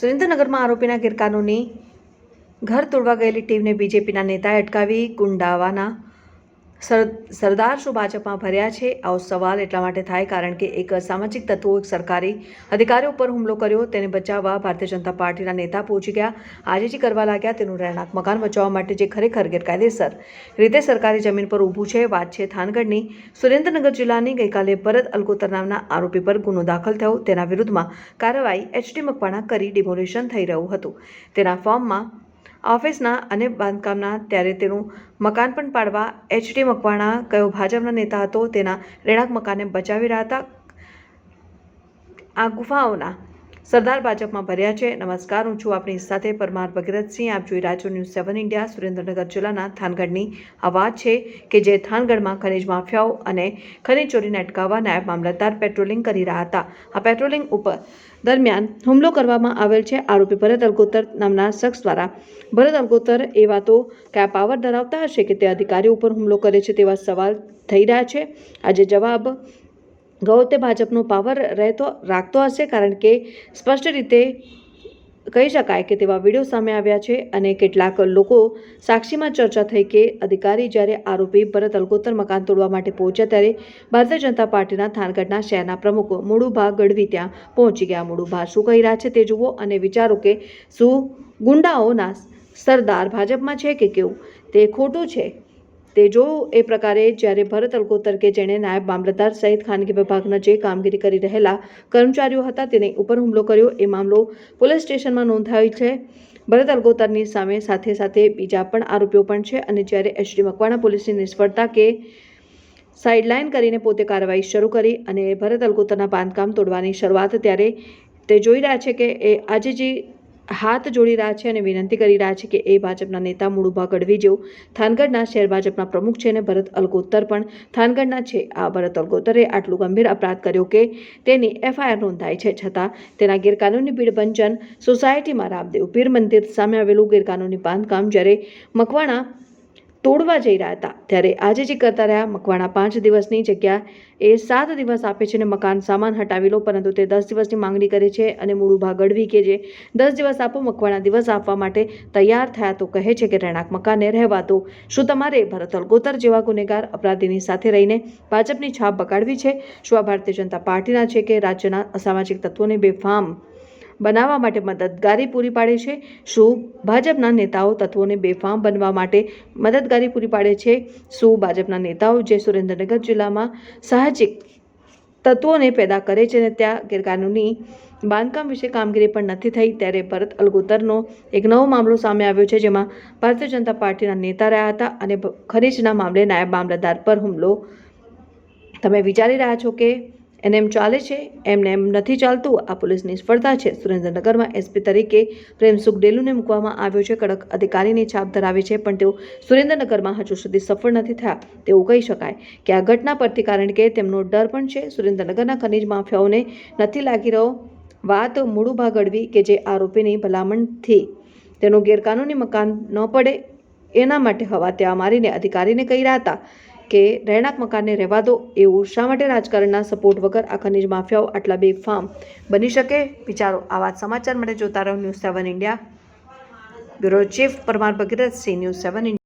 સુરેન્દ્રનગરમાં આરોપીના ગેરકાનૂની ઘર તોડવા ગયેલી ટીમને બીજેપીના નેતાએ અટકાવી ગુંડાવાના સરદાર શું ભાજપમાં ભર્યા છે? આવો સવાલ એટલા માટે થાય કારણ કે એક સામાજિક તત્વો, એક સરકારી અધિકારીઓ પર હુમલો કર્યો, તેને બચાવવા ભારતીય જનતા પાર્ટીના નેતા પહોંચી ગયા. આજે જે કરવા લાગ્યા તેનું રહેણાંક મકાન બચાવવા માટે જે ખરેખર ગેરકાયદેસર રીતે સરકારી જમીન પર ઊભું છે, વાત છે થાનગઢની. સુરેન્દ્રનગર જિલ્લાની ગઈકાલે ભરત અલકોતર નામના આરોપી પર ગુનો દાખલ થયો. તેના વિરુદ્ધમાં કાર્યવાહી એચડી મકવાણા કરી ડિમોલેશન થઈ રહ્યું હતું. તેના ફોર્મમાં ઓફિસના અને બાંધકામના ત્યારે તેનું મકાન પણ પાડવા એચડી મકવાણા કયો ભાજપના નેતા હતો તેના રહેણાંક મકાનને બચાવી રહ્યા હતા. આ ગુફાઓના સરદાર ભાજપમાં ભર્યા છે. નમસ્કાર, હું છું આપણી સાથે પરમાર ભગીરથસિંહ. આપ જોઈ રાજ્યો ન્યૂઝ સેવન ઇન્ડિયા સુરેન્દ્રનગર જિલ્લાના થાનગઢની આ વાત છે કે જે થાનગઢમાં ખનિજ માફિયાઓ અને ખનિજ ચોરીને અટકાવવા નાયબ મામલતદાર પેટ્રોલિંગ કરી રહ્યા હતા. આ પેટ્રોલિંગ ઉપર દરમિયાન હુમલો કરવામાં આવેલ છે. આરોપી ભરત અલગોતર નામના શખ્સ દ્વારા. ભરત અલગોતર એવા તો કયા પાવર ધરાવતા હશે કે તે અધિકારીઓ ઉપર હુમલો કરે છે તેવા સવાલ થઈ રહ્યા છે. આજે જવાબ ગૌ તે ભાજપનો પાવર રહેતો, રાખતો હશે કારણ કે સ્પષ્ટ રીતે કહી શકાય કે તેવા વીડિયો સામે આવ્યા છે અને કેટલાક લોકો સાક્ષીમાં ચર્ચા થઈ કે અધિકારી જ્યારે આરોપી ભરત અલગોતર મકાન તોડવા માટે પહોંચ્યા ત્યારે ભારતીય જનતા પાર્ટીના થાનગઢના શહેરના પ્રમુખ મુળુભા ગઢવી ત્યાં પહોંચી ગયા. મુળુભા શું કહી રહ્યા છે તે જુઓ અને વિચારો કે શું ગુંડાઓના સરદાર ભાજપમાં છે કે કેવું? તે ખોટું છે. તે જોયું એ પ્રકારે જ્યારે ભરત અલગોતર કે જેણે નાયબ મામલતદાર સહિત ખાનગી વિભાગના જે કામગીરી કરી રહેલા કર્મચારીઓ હતા તેની ઉપર હુમલો કર્યો. એ મામલો પોલીસ સ્ટેશનમાં નોંધાયો છે. ભરત અલગોતરની સામે સાથે સાથે બીજા પણ આરોપીઓ પણ છે અને જ્યારે એચડી મકવાણા પોલીસની નિષ્ફળતા કે સાઇડલાઇન કરીને પોતે કાર્યવાહી શરૂ કરી અને ભરત અલગોતરના બાંધકામ તોડવાની શરૂઆત, ત્યારે તે જોઈ રહ્યા છે કે એ આજે જે હાથ જોડી રહ્યા છે અને વિનંતી કરી રહ્યા છે કે એ ભાજપના નેતા મુળુભા ગઢવી જેઓ. થાનગઢના શહેર ભાજપના પ્રમુખ છે અને ભરત અલગોતર પણ થાનગઢના છે. આ ભરત અલગોતરે આટલું ગંભીર અપરાધ કર્યો કે તેની એફઆઈઆર નોંધાઈ છે. છતાં તેના ગેરકાનૂની ભીડભંજન સોસાયટીમાં રામદેવ પીર મંદિર સામે આવેલું ગેરકાનૂની બાંધકામ જ્યારે મકવાણા તોડવા જઈ રહ્યા હતા. ત્યારે આજે જે કરતા રહ્યા, મકવાણા પાંચ દિવસની જગ્યા એ સાત દિવસ આપે છે અને મકાન સામાન હટાવી લો, પરંતુ તે દસ દિવસની માંગણી કરે છે અને મૂળુભા ગઢવી કે જે દસ દિવસ આપો, મકવાણા દિવસ આપવા માટે તૈયાર થયા તો કહે છે કે રહેણાંક મકાને રહેવા દો શું તમારે ભરત અલગોતર જેવા ગુનેગાર અપરાધીની સાથે રહીને ભાજપની છાપ બગાડવી છે? શું આ ભારતીય જનતા પાર્ટીના છે કે રાજ્યના અસામાજિક તત્વોને બેફામ બનાવવા માટે મદદગારી પૂરી પાડે છે. શું ભાજપના નેતાઓ તત્વોને બેફામ બનવા માટે મદદગારી પૂરી પાડે છે? શું ભાજપના નેતાઓ જે સુરેન્દ્રનગર જિલ્લામાં સાહજિક તત્વોને પેદા કરે છે અને ત્યાં ગેરકાનૂની બાંધકામ વિશે કામગીરી પણ નથી થઈ, ત્યારે ભરત અલગોતરનો એક નવો મામલો સામે આવ્યો છે, જેમાં ભારતીય જનતા પાર્ટીના નેતા રહ્યા હતા અને ખનીજના મામલે નાયબ મામલતદાર પર હુમલો. તમે વિચારી રહ્યા છો કે એને એમ ચાલે છે, એમને એમ નથી ચાલતું. આ પોલીસ નિષ્ફળતા છે. સુરેન્દ્રનગરમાં એસપી તરીકે પ્રેમસુખ ડેલુને મૂકવામાં આવ્યો છે. કડક અધિકારીની છાપ ધરાવે છે, પણ તેઓ સુરેન્દ્રનગરમાં હજુ સુધી સફળ નથી થયા. તેવું કહી શકાય કે આ ઘટના પરથી કારણ કે તેમનો ડર પણ છે. સુરેન્દ્રનગરના ખનીજ માફિયાઓને નથી લાગી રહ્યો વાત મૂળુભા ગઢવી કે જે આરોપીની ભલામણથી તેનું ગેરકાનૂની મકાન ન પડે એના માટે હવા ત્યાં મારીને અધિકારીને કહી રહ્યા હતા. કે રહેણાંક મકાનને રહેવા દો એવું શા માટે રાજકારણના સપોર્ટ વગર આ ખનિજ માફિયાઓ આટલા બેફામ બની શકે? વિચારો. આ વાત સમાચાર માટે જોતા રહો news seven India bureau chief Parmar Bhagirath Singh news seven